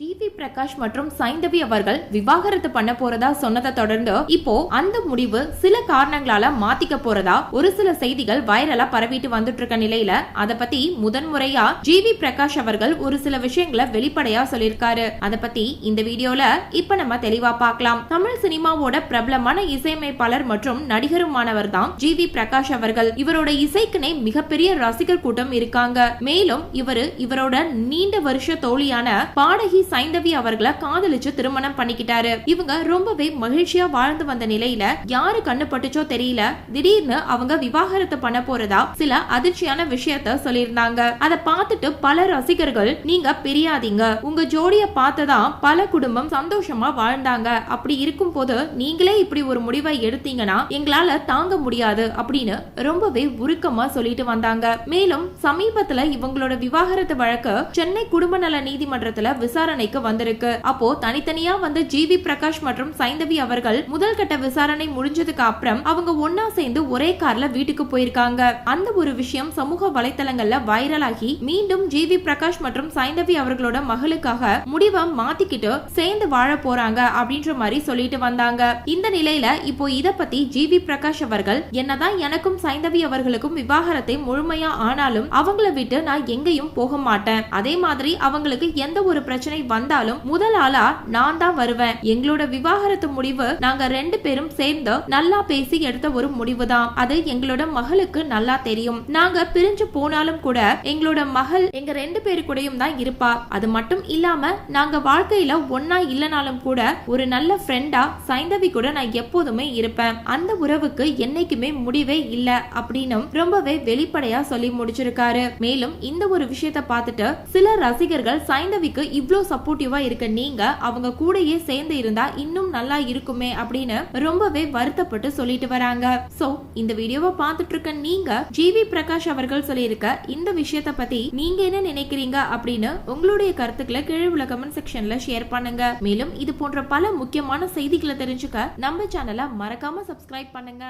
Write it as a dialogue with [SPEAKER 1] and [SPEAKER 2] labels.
[SPEAKER 1] the TV Prakash மற்றும் சைந்தவி அவர்கள் விவாகரத்து பண்ண போறதா சொன்னதை தொடர்ந்து இப்போ அந்த முடிவு சில காரணங்களால மாத்திக்க போறதா ஒரு சில செய்திகள் வைரலா பரவிட்டு வந்துட்டு இருக்க நிலையில அத பத்தி முதன்முறையா ஜிவி பிரகாஷ் அவர்கள் ஒரு சில விஷயங்களை வெளிப்படையா சொல்லியிருக்காரு. அத பத்தி இந்த வீடியோல இப்ப நம்ம தெளிவா பார்க்கலாம். தமிழ் சினிமாவோட பிரபலமான இசையமைப்பாளர் மற்றும் நடிகருமானவர் தான் ஜிவி பிரகாஷ் அவர்கள். இவரோட இசைக்குனே மிகப்பெரிய ரசிகர் கூட்டம் இருக்காங்க. மேலும் இவரு இவரோட நீண்ட வருஷ தோழியான பாடகி சைன் சைந்தவி அவர்களை காதலிச்சு திருமணம் பண்ணிக்கிட்டாரு. இவங்க ரொம்பவே மகிழ்ச்சியா வாழ்ந்து வந்த நிலையில யாரு கண்ணு பட்டுச்சோ தெரியல. திடீர்னு அவங்க விவாகரத்து பண்ண போறதா சில அதிர்ச்சியான விஷயத்த சொல்லியிருந்தாங்க. அதை பார்த்துட்டு பல ரசிகர்கள் நீங்க பிரியாதீங்க. உங்க ஜோடிய பார்த்ததா பல குடும்பம் சந்தோஷமா வாழ்ந்தாங்க. அப்படி இருக்கும் போது நீங்களே இப்படி ஒரு முடிவை எடுத்தீங்கன்னா எங்களால தாங்க முடியாது அப்படின்னு ரொம்பவே உருக்கமா சொல்லிட்டு வந்தாங்க. மேலும் சமீபத்துல இவங்களோட விவாகரத்து வழக்கு சென்னை குடும்ப நல நீதிமன்றத்துல விசாரணைக்கு வந்திருக்கு. அப்போ தனித்தனியா வந்த ஜிவி பிரகாஷ் மற்றும் சைந்தவி அவர்கள் முதல் கட்ட விசாரணை முடிஞ்சதுக்கு அப்புறம் அவங்க ஒன்னா சேர்ந்து ஒரே கார்ல வீட்டுக்கு போயிருக்காங்க. அந்த ஒரு விஷயம் சமூக வலைத்தளங்கள்ல வைரலாகி மீண்டும் ஜிவி பிரகாஷ் மற்றும் சைந்தவி அவர்களோட மகளுக்காக முடிவை மாத்திக்கிட்டு சேர்ந்து வாழ போறாங்க அப்படின்ற மாதிரி சொல்லிட்டு வந்தாங்க. இந்த நிலையில இப்போ இத பத்தி ஜிவி பிரகாஷ் அவர்கள் என்னதான் எனக்கும் சைந்தவி அவர்களுக்கும் விவாகரத்தை முழுமையா ஆனாலும் அவங்கள விட்டு நான் எங்கேயும் போக மாட்டேன். அதே மாதிரி அவங்களுக்கு எந்த ஒரு பிரச்சனை வந்தாலும் முதல் ஆளா நான் தான் வருவேன். எங்களோட விவாகரத்து முடிவு நாங்க ரெண்டு பேரும் சேர்ந்து நல்லா பேசி எடுத்த ஒரு முடிவு தான் அது எங்களோட மகளுக்கு நல்லா தெரியும். நாங்க பிரிஞ்சு போனாலும் கூட எங்களோட மகள் எங்க ரெண்டு பேரு கூடயும் தான் இருப்பா. அது மட்டும் இல்லாம நாங்க வாழ்க்கையில ஒன்னா இல்லனாலும் கூட ஒரு நல்ல ஃப்ரெண்டா சைந்தவி கூட நான் எப்போதுமே இருப்பேன். அந்த உறவுக்கு என்னைக்குமே முடிவே இல்ல அப்படின்னு ரொம்பவே வெளிப்படையா சொல்லி முடிச்சிருக்காரு. மேலும் இந்த ஒரு விஷயத்த பார்த்துட்டு சில ரசிகர்கள் சைந்தவிக்கு இவ்ளோ சப்போர்ட்டிவா இருக்க நீங்க அவங்க கூடயே சேர்ந்து இருந்தா இன்னும் நல்லா இருக்குமே அப்படின்னு ரொம்பவே வருத்தப்பட்டு சொல்லிட்டு வராங்க. சோ இந்த வீடியோவை பார்த்துட்டு இருக்க நீங்க ஜிவி பிரகாஷ் அவர்கள் சொல்லியிருக்க இந்த விஷயத்த பத்தி நீங்க என்ன நினைக்கிறீங்க அப்படின்னு உங்களுடைய கருத்துக்களை கீழே உள்ள கமெண்ட் செக்ஷன்ல ஷேர் பண்ணுங்க. மேலும் இது போன்ற பல முக்கியமான செய்திகளை தெரிஞ்சுக்க நம்ம சேனலை மறக்காம சப்ஸ்கிரைப் பண்ணுங்க.